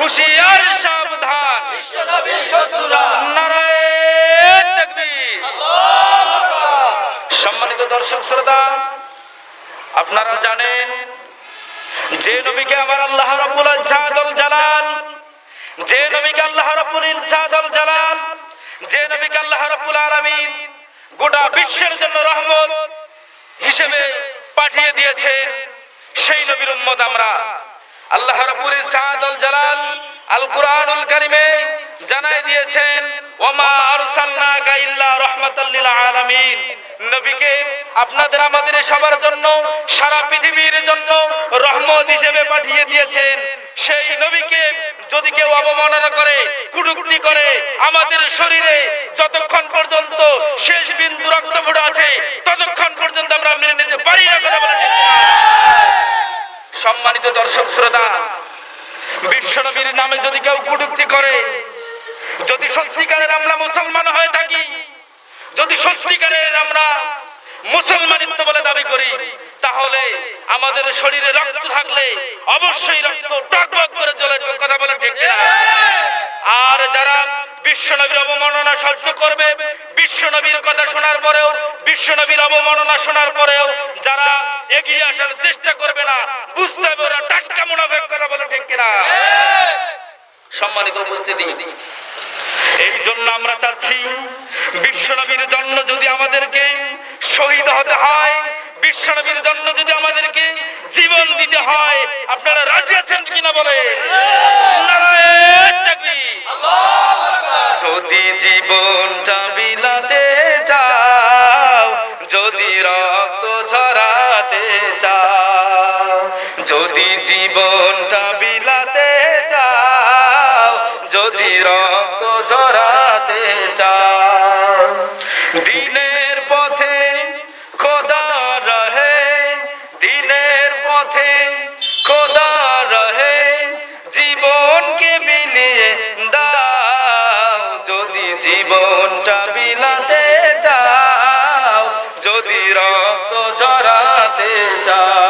হুঁশিয়ার সাবধান। সম্মানিত দর্শক, শ্রোতা, আপনারা জানেন যে নবীকে আমার আল্লাহ রাব্বুল ইজ্জাতুল জালাল, যে নবীকে আল্লাহ রাব্বুল ইজ্জাতুল জালাল, যে নবীকে আল্লাহ রাব্বুল আলামিন গোটা বিশ্বের জন্য রহমত হিসেবে পাঠিয়ে দিয়েছেন, সেই নবীর উম্মত আমরা। আল্লাহ রাব্বুল ইজ্জাতুল জালাল আল কুরআনুল কারীমে জানাই দিয়েছেন, ওমা আরসালনাকা ইল্লা রাহমাতাল লিল আলামিন নবীকে আপনাদের আমাদের সবার জন্য, সারা পৃথিবীর জন্য রহমত হিসেবে পাঠিয়ে দিয়েছেন সেই নবীকে যদি কেউ অবমাননা করে, কুটুক্তি করে, আমাদের শরীরে যতক্ষণ পর্যন্ত শেষ বিন্দু রক্ত আছে, ততক্ষণ পর্যন্ত আমরা মেনে নিতে পারি না, কথা বলে? সম্মানিত দর্শক শ্রোতা, বিশ্বনবীর নামে যদি কেউ কুটুক্তি করে, যদি সত্যিকারের আমরা মুসলমান হয়ে থাকি, যদি সত্যিকারের আমরা মুসলমানিত্ব বলে দাবি করি, তাহলে আমাদের শরীরে রক্ত থাকলে অবশ্যই রক্ত টকবক করে জ্বলে কথা বলে ঠিক? আর যারা বিশ্বনবীর অবমাননা সহ্য করবে, বিশ্বনবীর কথা শোনার পরেও, বিশ্বনবীর অবমাননা শোনার পরেও, যারা এগিয়ে আসার চেষ্টা করবে না। বুঝতে হবে ওরা টাটকা মুনাফেক কথা বলে ঠিক কিনা। সম্মানিত উপস্থিতি, এই জন্য আমরা চাচ্ছি বিশ্বনবীর জন্য যদি আমাদেরকে শহীদ হতে হয়, বিশ্বনবীর জন্য যদি আমাদেরকে জীবন দিতে হয়, আপনারা রাজি আছেন কিনা বলে যদি জীবনটা বিলাতে চাও যদি জীবনটা বিলাতে চাও, যদি রক্ত ঝরাতে চাও, দিনের পথে খোদা রহে, দিনের পথে খোদা রহে, জীবনকে বিলিয়ে দাও, যদি জীবনটা বিলাতে চাও, যদি রক্ত জড়াতে চাও।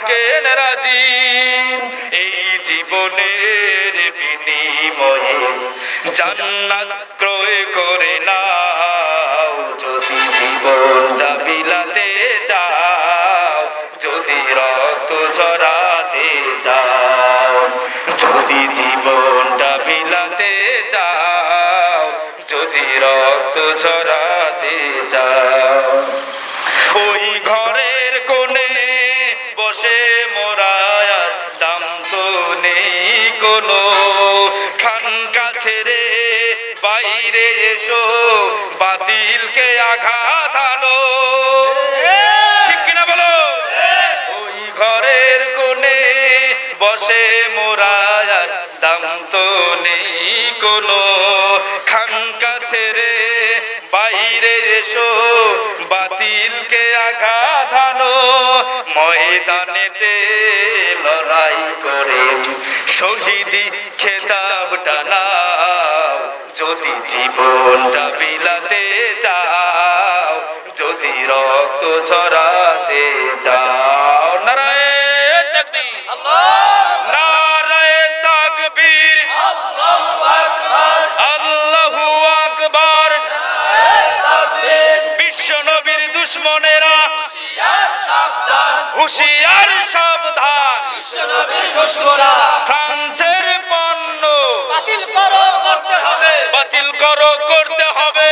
থাকেন রাজি এই জীবনের বিনিময়ে জান্নাত ক্রয় করে নাও। যদি জীবনটা বিলাতে চাও, যদি রক্ত ঝরাতে চাও, যদি জীবনটা বিলাতে চাও, যদি রক্ত ঝরাতে চাও কোনো খানকা ছেড়ে বাইরে এসো, বাতিলকে আঘাত আনো। ঠিক কিনা বলো? ওই ঘরের কোণে বসে মোরায় দাম তো নেই কোনো। খানকা ছেড়ে বাইরে এসো, বাতিলকে আঘাত আনো। ময়দানেতে লড়াই করে শহীদি খেতাবটা নাও যদি জীবনটা বিলাতে চাও, যদি রক্ত ছড়াতে চাও। আল্লাহু আকবার। বিশ্ব নবীর দুশ্মনেরা। হুশিয়ার সাবধান। ফ্রান্সের পণ্য। বাতিল করো করতে হবে। বাতিল করো করতে হবে।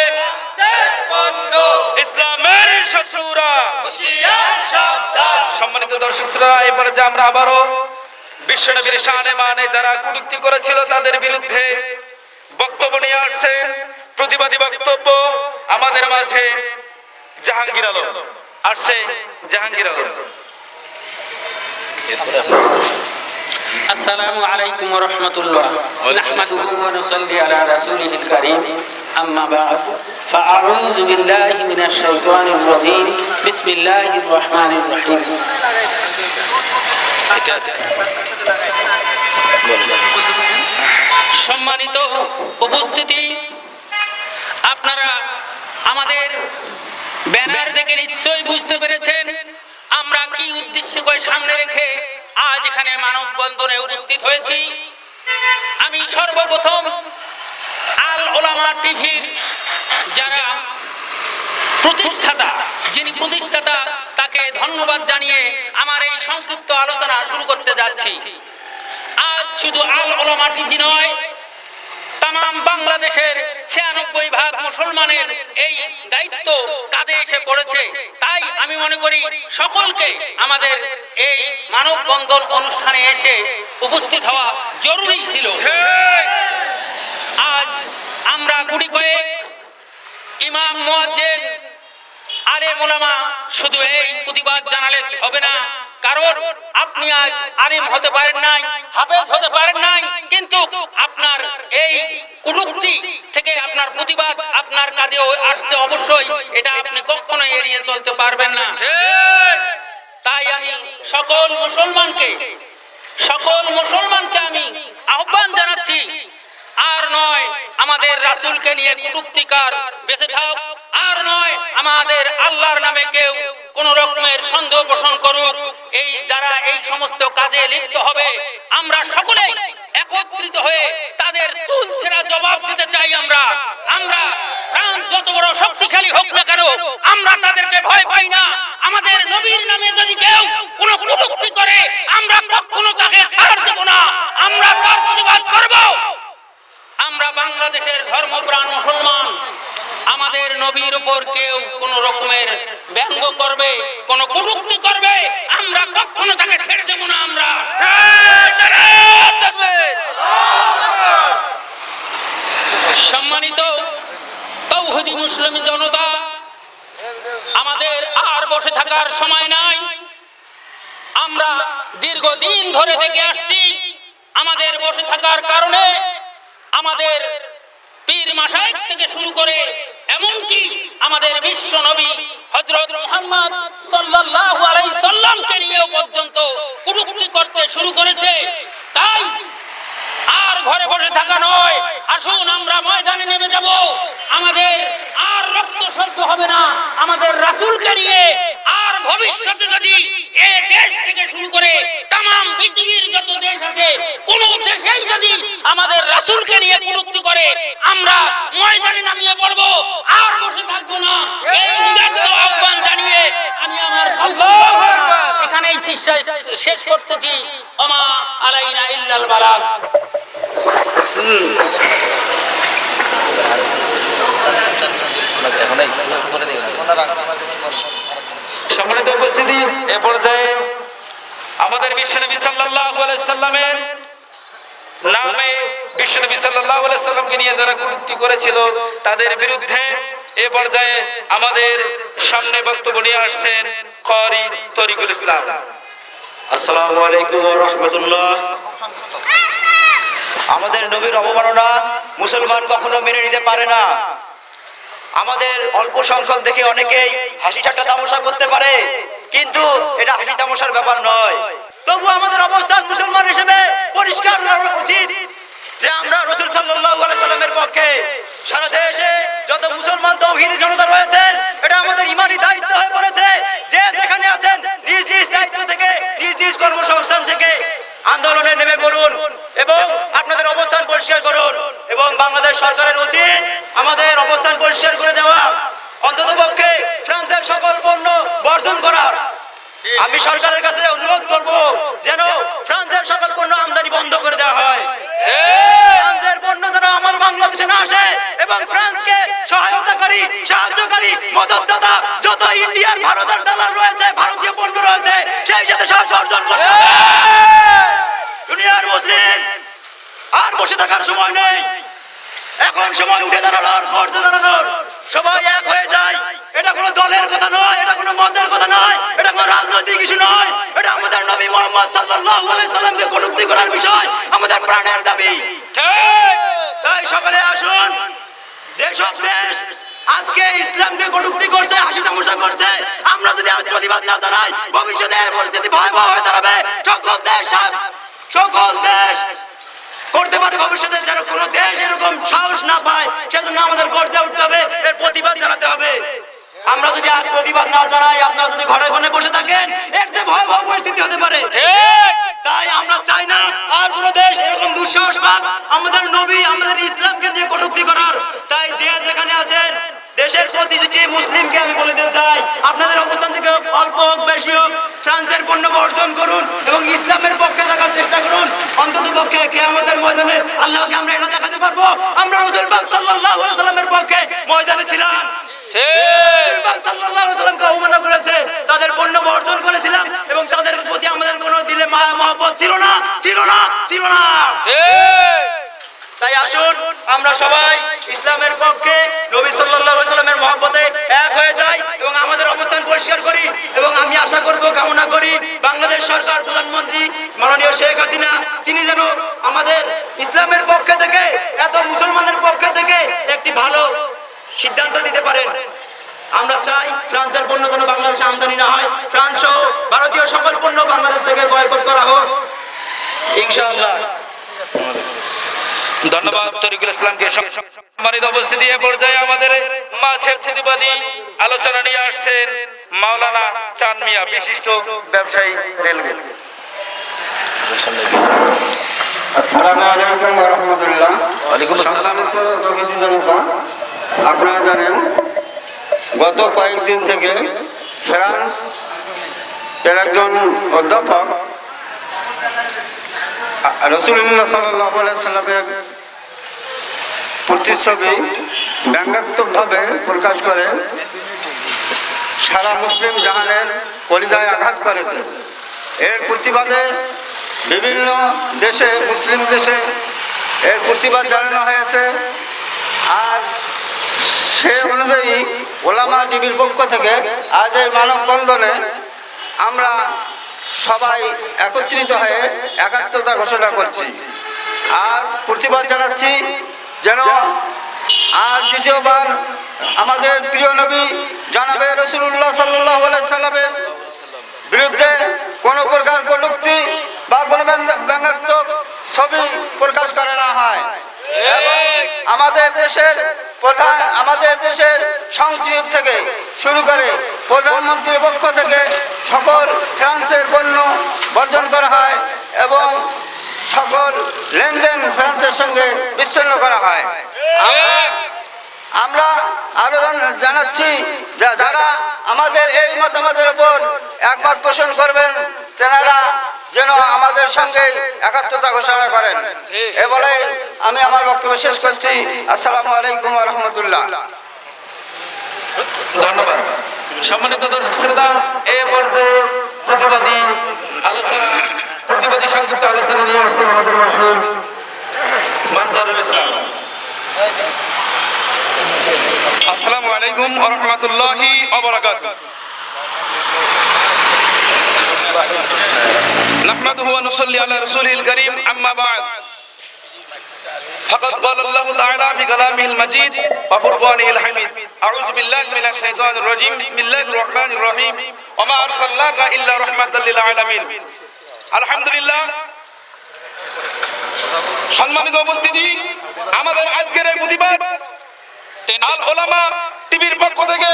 ইসলামের শত্রুরা। সম্মানিত দর্শক শ্রোতা এবারে যে আমরা আবারও বিশ্বনবীর মানে যারা কুটুক্তি করেছিল তাদের বিরুদ্ধে বক্তব্য নিয়ে আসছে প্রতিবাদী বক্তব্য আমাদের মাঝে জাহাঙ্গীর আলম। আসছে জাহাঙ্গীর আলম। السلام عليكم ورحمة الله نحمده ونصلي على رسوله الكريم أما بعد فأعوذ بالله من الشيطان الرجيم بسم الله الرحمن الرحيم সম্মানিত উপস্থিতি আপনারা আমাদের ব্যানার দেখে নিশ্চয়ই বুঝতে পেরেছেন আমরা কি উদ্দেশ্য করে সামনে রেখে আজ এখানে মানববন্ধনে উপস্থিত হয়েছি? আমি সর্বপ্রথম আল ওলামা টিভির যারা প্রতিষ্ঠাতা, যিনি প্রতিষ্ঠাতা, তাকে ধন্যবাদ জানিয়ে আমার এই সংক্ষিপ্ত আলোচনা শুরু করতে যাচ্ছি। আজ শুধু আল ওলামা টিভি নয় তাম বাংলাদেশের ছিয়ানব্বই ভাগ মুসলমানের এই দায়িত্ব কাঁধে এসে পড়েছে। তাই আমি মনে করি সকলকে আমাদের এই মানববন্ধন অনুষ্ঠানে এসে উপস্থিত হওয়া জরুরি ছিল। আজ আমরা গুড়ি কয়েক ইমাম আলে মোলামা শুধু এই প্রতিবাদ জানালে হবে না। কারণ আপনি আজ আলিম হতে পারেন নাই হাফেজ হতে পারেন নাই কিন্তু আপনার এই কুটুক্তি থেকে আপনার প্রতিবাদ আপনার কাজেও আসছে অবশ্যই এটা আপনি কখনো এড়িয়ে চলতে পারবেন না। তাই আমি সকল মুসলমানকে সকল মুসলমানকে আমি আহ্বান জানাচ্ছি আর নয় আমাদের রাসূলকে নিয়ে কুটুক্তিকার বেঁচে থাক আর নয় আমাদের আল্লাহর নামে কেউ কোন রকমের সন্দেহ পোষণ করুক। এই যারা এই সমস্ত কাজে লিপ্ত হবে, আমরা সকলেই একত্রিত হয়ে তাদের চুল ছেঁড়া জবাব দিতে চাই আমরা। আমরা ফ্রান্স যত বড় শক্তিশালী হোক না কেন, আমরা তাদেরকে ভয় পাই না। আমাদের নবীর নামে যদি কেউ কোনো কুটুক্তি করে, আমরা কখনো তাকে ছাড় দেব না। আমরা তার প্রতিবাদ করব। আমরা বাংলাদেশের ধর্মপ্রাণ মুসলমান। আমাদের নবীর উপর কেউ কোন রকমের ব্যঙ্গ করবে, কোন কটুক্তি করবে, আমরা কখনো তাকে ছেড়ে দেব না আমরা। সম্মানিত তৌহিদি মুসলিম জনতা, আমাদের আর বসে থাকার সময় নাই। আমরা দীর্ঘদিন ধরে দেখে আসছি, আমাদের বসে থাকার কারণে আমাদের পীর মাসায়েক থেকে শুরু করে এমনকি আমাদের বিশ্ব নবী হজরত মোহাম্মদ সাল্লাল্লাহু আলাই সাল্লামকে নিয়েও পর্যন্ত কুটুক্তি করতে শুরু করেছে। তাই আর ঘরে বসে থাকা নয়। আসুন, আমরা ময়দানে নেমে যাব। আমাদের আর রক্ত সহ্য হবে না। আমাদের রাসূলকে নিয়ে আর ভবিষ্যতে যদি এ দেশ থেকে শুরু করে তাম পৃথিবীর যত দেশ আছে, কোন দেশেই যদি আমাদের রাসূলকে নিয়ে কুরুক্তি করে, আমরা ময়দানে নামিয়ে পড়ব। আর বসে থাকব না। এই উদাত্ত আহ্বান জানিয়ে আমি আমার সংক্ষিপ্ত শেষ- করতেছি। সম্মানিত উপস্থিতি, এ পর্যায়ে আমাদের সাল্লাল্লাহু আলাইহি সাল্লামের নামে সাল্লাল্লাহু আলাইহি সাল্লামকে নিয়ে যারা কটূক্তি করেছিল, তাদের বিরুদ্ধে এ পর্যায়ে আমাদের সামনে বক্তব্য নিয়ে আসছেন করি তরিকুল ইসলাম। আসসালামু আলাইকুম রাহমাতুল্লাহ। আমাদের নবীর অবমাননা মুসলমান কখনো মেনে নিতে পারে না। আমাদের অল্প সংখ্যক দেখে অনেকেই হাসি ঠাট্টা তামাশা করতে পারে, কিন্তু এটা হাসি তামাশার ব্যাপার নয়। তবু আমাদের অবস্থান মুসলমান হিসেবে পরিষ্কার করা উচিত যে আমরা রসুল সাল্লাল্লাহু আলাইহি সাল্লামের পক্ষে সারা দেশে যত মুসলমান তৌহিদি জনতা রয়েছেন, এটা আমাদের ইমানি দায়িত্ব হয়ে পড়েছে। যে আন্দোলনে নেমে পড়ুন এবং আপনাদের অবস্থান পরিষ্কার করুন এবং বাংলাদেশ সরকারের উচিত আমাদের অবস্থান পরিষ্কার করে দেওয়া। অন্তত পক্ষে ফ্রান্সের সকল পণ্য বর্জন করা। আমি সরকারের কাছে অনুরোধ করব যেন ফ্রান্সের সকল পণ্য আমদানি বন্ধ করে দেওয়া হয়। ফ্রান্সের পণ্য যেন আমার বাংলাদেশে না আসে এবং ফ্রান্সকে সহায়তাকারী, সাহায্যকারী, মদতদাতা যত ইন্ডিয়ার, ভারতের দালাল রয়েছে, ভারতীয় পণ্য রয়েছে, সেই সাথে সাহায্য অর্জন করতে হবে। দুনিয়ার মুসলিম আর বসে থাকার সময় নেই। এখন সময় উঠে দাঁড়ানোর মর্যাদা দাঁড়ানোর। সবাই এক হয়ে যায়। এটা কোনো দলের কথা নয়, এটা কোনো মতের কথা নয়, এটা কোনো রাজনৈতিক কিছু নয়। এটা আমাদের নবী মোহাম্মদ সাল্লাল্লাহু আলাইহি সাল্লামকে কটূক্তি করার বিষয়, আমাদের প্রাণের দাবি। ঠিক। তাই সকলে আসুন। যেসব দেশ আজকে ইসলামকে কটূক্তি করছে, হাসি তামাশা করছে, আমরা যদি আজ প্রতিবাদ না জানাই, ভবিষ্যতে পরিস্থিতি ভয়াবহ হয়ে দাঁড়াবে। সকল দেশ সকল দেশ করতে পারে ভবিষ্যতে যেন কোনো দেশ এরকম সাহস না পায় সেজন্য আমাদের গর্জে উঠতে হবে এর প্রতিবাদ জানাতে হবে। আমরা যদি আজ প্রতিবাদ না জানাই আপনারা যদি ঘরে ঘরে বসে থাকেন এর যে ভয়াবহ পরিস্থিতি হতে পারে। তাই আমরা চাই না আর কোন দেশ এরকম দুঃসাহস পাক আমাদের নবী আমাদের ইসলামকে নিয়ে কটুক্তি করার। দেশের প্রতিটি মুসলিমকে আমি বলে দিতে চাই আপনাদের অবস্থান থেকে অল্প হোক বেশি হোক ফ্রান্সের পণ্য বর্জন করুন এবং ইসলামের পক্ষে থাকার চেষ্টা করুন। অন্তত পক্ষে কে আমাদের ময়দানে আল্লাহকে আমরা এটা দেখাতে পারব। আমরা রসুল পাক সাল্লাল্লাহু আলাইহি সাল্লামের পক্ষে ময়দানে ছিলাম। ঠিক। পাক সাল্লাল্লাহু আলাইহি সাল্লামকে অবমাননা করেছে তাদের পণ্য বর্জন করেছিলাম এবং তাদের প্রতি আমাদের কোনো দিলে মায়া মহব্বত ছিল না ছিল না ছিল না। আমরা সবাই ইসলামের পক্ষে নবী আলাইহি সাল্লামের এক হয়ে যাই এবং আমাদের অবস্থান পরিষ্কার করি এবং আমি আশা করব, কামনা করি বাংলাদেশ সরকার, প্রধানমন্ত্রী মাননীয় শেখ হাসিনা, তিনি যেন আমাদের ইসলামের পক্ষে থেকে, এত মুসলমানের পক্ষে থেকে একটি ভালো সিদ্ধান্ত দিতে পারেন। আমরা চাই ফ্রান্সের পণ্য কোনো বাংলাদেশে আমদানি না হয়। ফ্রান্স সহ ভারতীয় সকল পণ্য বাংলাদেশ থেকে বয়কট করা হোক। ইনশাআল্লাহ। ধন্যবাদ তরিকুল ইসলামকে সম্মানিত উপস্থিতি এ পর্যায়ে আমাদের মাঝে প্রতিবাদী আলোচনা নিয়ে আসছেন মাওলানা চাঁদ মিয়া বিশিষ্ট ব্যবসায়ী রেলওয়ে আসসালামু আলাইকুম ওয়া রাহমাতুল্লাহ ওয়ালাইকুম আসসালাম। সম্মানিত অতিথি জনতা আপনারা জানেন গত কয়েকদিন থেকে ফ্রান্স এর একজন অধ্যাপক রসুল্লাহ সাল্লাহ সাল্লামের প্রতিচ্ছবি ব্যঙ্গাত্মকভাবে প্রকাশ করে, সারা মুসলিম জাহানের পরিচয় আঘাত করেছে। এর প্রতিবাদে বিভিন্ন দেশে, মুসলিম দেশে এর প্রতিবাদ জানানো হয়েছে। আর সে অনুযায়ী ওলামা টিভির পক্ষ থেকে আজ এই মানববন্ধনে আমরা সবাই একত্রিত হয়ে একাত্মতা ঘোষণা করছি। আর প্রতিবাদ জানাচ্ছি যেন আর দ্বিতীয়বার আমাদের প্রিয় নবী জানাবে রসুল্লাহ সাল্লাহ সাল্লামের বিরুদ্ধে কোনো প্রকার কটুক্তি বা কোনো ব্যঙ্গ- ব্যঙ্গাত্মক ছবি প্রকাশ করে না হয়। আমাদের দেশের প্রধান, আমাদের দেশের সংসদ থেকে শুরু করে প্রধানমন্ত্রীর পক্ষ থেকে সকল ফ্রান্সের পণ্য বর্জন করা হয় এবং সকল লেনদেন ফ্রান্সের সঙ্গে বিচ্ছিন্ন করা হয়। আমরা আরও জানাচ্ছি যারা আমাদের এই মতামতের উপর একমত পোষণ করবেন, তেনারা যেন আমাদের সঙ্গে একাত্মতা ঘোষণা করেন। এ বলে আমি আমার বক্তব্য শেষ করছি। আসসালামু আলাইকুম রহমতুল্লাহ। ধন্যবাদ। সম্মানিত দর্শক শ্রোতা এ পর্যায়ে প্রতিবাদী আলোচনা প্রতিবাদী সংযুক্ত আলোচনা নিয়ে আসছেন আমাদের মাঝে মানজারুল ইসলাম আসসালামু আলাইকুম ওয়া রাহমাতুল্লাহি ওয়া বারাকাতুহু نحمده ونصلي على رسوله الكريم أما بعد فقد قال الله تعالى في كلامه المجيد وفرقانه الحميد أعوذ بالله من الشيطان الرجيم بسم الله الرحمن الرحيم وما أرسلناك إلا رحمة للعالمين الحمد لله সম্মানিত উপস্থিতি আমাদের আজকের এই প্রতিবাদ আল ওলামা টিভির পক্ষ থেকে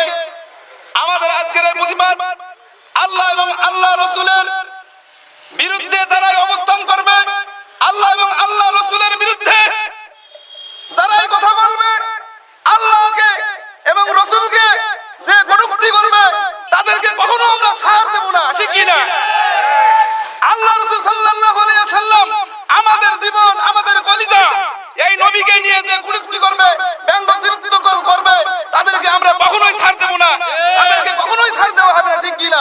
আমাদের আজকের এই প্রতিবাদ আল্লাহ এবং আল্লাহ রসুলের দেব না ঠিক কি না আল্লাহ রসুল সাল্লাল্লাহু আলাইহি সাল্লাম আমাদের জীবন, আমাদের কলিজা, এই নবীকে নিয়ে যে কুড়ি করবে ব্যঙ্গ চিত্রিত কর- করবে, তাদেরকে আমরা কখনোই ছাড় দেব না। তাদেরকে কখনোই ছাড় দেওয়া হবে না, ঠিক কি না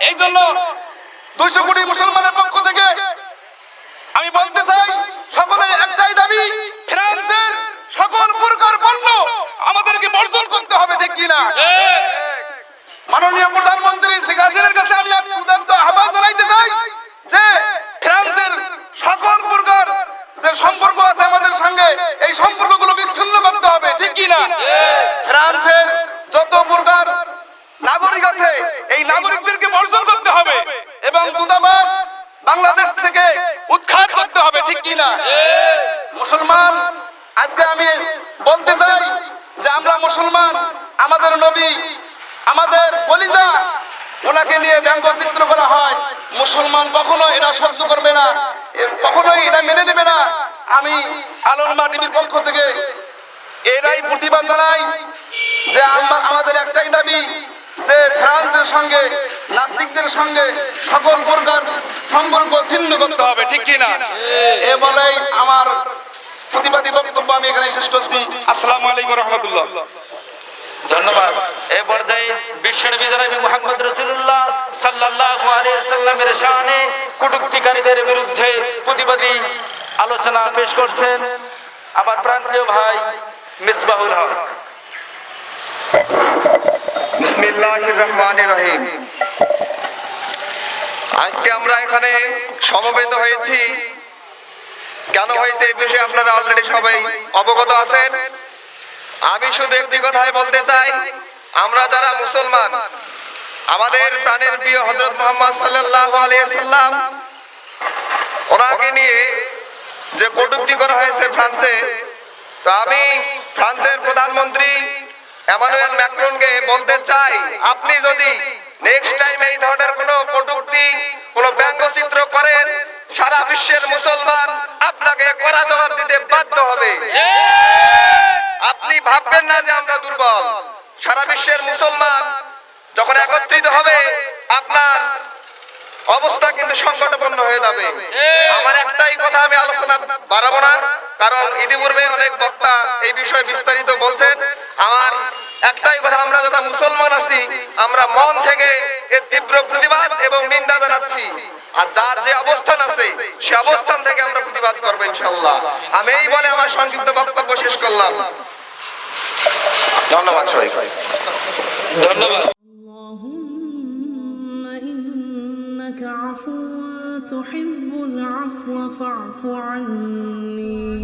এই জন্য দুইশো কোটি মুসলমানের পক্ষ থেকে আমি বলতে চাই, সকলের একটাই দাবি, ফ্রান্সের সকল প্রকার পণ্য আমাদেরকে বর্জন করতে হবে, ঠিক কি না মাননীয় প্রধানমন্ত্রী শেখ হাসিনার কাছে আমি এক উদাত্ত আহ্বান জানাইতে চাই সম্পর্ক আছে আমাদের সঙ্গে এই সম্পর্কগুলো বিচ্ছিন্ন করতে হবে ঠিক কি না ফ্রান্সের যত প্রকার নাগরিক আছে এই নাগরিকদেরকে বর্জন করতে হবে এবং দূতাবাস বাংলাদেশ থেকে উৎখাত করতে হবে ঠিক কি না মুসলমান আজকে আমি বলতে চাই যে আমরা মুসলমান, আমাদের নবী, আমাদের কলিজা, ওনাকে নিয়ে ব্যঙ্গচিত্র করা হয়। মুসলমান কখনো এটা সহ্য করবে না, কখনোই এটা মেনে নেবে না। আমি আলোরমা টিভির পক্ষ থেকে এরাই প্রতিবাদ জানাই যে আমাদের একটাই দাবি যে ফ্রান্সের সঙ্গে, নাস্তিকদের সঙ্গে সকল প্রকার সম্পর্ক ছিন্ন করতে হবে, ঠিক কি না এ বলেই আমার প্রতিবাদী বক্তব্য আমি এখানে শেষ করছি। আসসালামু আলাইকুম রহমতুল্লাহ। ধন্যবাদ। এ পর্যায়ে বিশ্বনবী জনাবি মুহাম্মদ রাসূলুল্লাহ সাল্লাল্লাহু আলাইহি সাল্লামের শানে কটূক্তিকারীদের বিরুদ্ধে প্রতিবাদী আলোচনা পেশ করছেন আমার প্রাণপ্রিয় ভাই মিসবাহুল হক। বিসমিল্লাহির রহমানির রহিম। আজকে আমরা এখানে সমবেত হয়েছি কেন হয়েছে এই বিষয়ে আপনারা অলরেডি সবাই অবগত আছেন? আমি শুধু একটি কথাই বলতে চাই, আমরা যারা মুসলমান, আমাদের প্রাণের প্রিয় হজরত মোহাম্মদ সাল্লাল্লাহু আলাইহি সাল্লাম ওনাকে নিয়ে যে কটূক্তি করা হয়েছে ফ্রান্সে, তো আমি ফ্রান্সের প্রধানমন্ত্রী এমানুয়েল ম্যাক্রনকে বলতে চাই, আপনি যদি নেক্সট টাইম এই ধরনের কোনো কটূক্তি, কোনো ব্যঙ্গচিত্র করেন সারা বিশ্বের মুসলমান আপনাকে কড়া জবাব দিতে বাধ্য হবে। আপনি ভাববেন না যে আমরা দুর্বল। সারা বিশ্বের মুসলমান যখন একত্রিত হবে আপনার অবস্থা কিন্তু সংকটপন্ন হয়ে যাবে। আমার একটাই কথা আমি আলোচনা বাড়াবো না কারণ ইতিপূর্বে অনেক বক্তা এই বিষয়ে বিস্তারিত বলছেন। আমার একটাই কথা আমরা যারা মুসলমান আছি আমরা মন থেকে এর তীব্র প্রতিবাদ এবং নিন্দা জানাচ্ছি। আর যার যে অবস্থান আছে সে অবস্থান থেকে আমরা প্রতিবাদ করবো ইনশাল্লাহ আমি এই বলে আমার সংক্ষিপ্ত বক্তব্য শেষ করলাম ধন্যবাদ সবাইকে ধন্যবাদ اللهم إنك عفو تحب العفو فاعف عني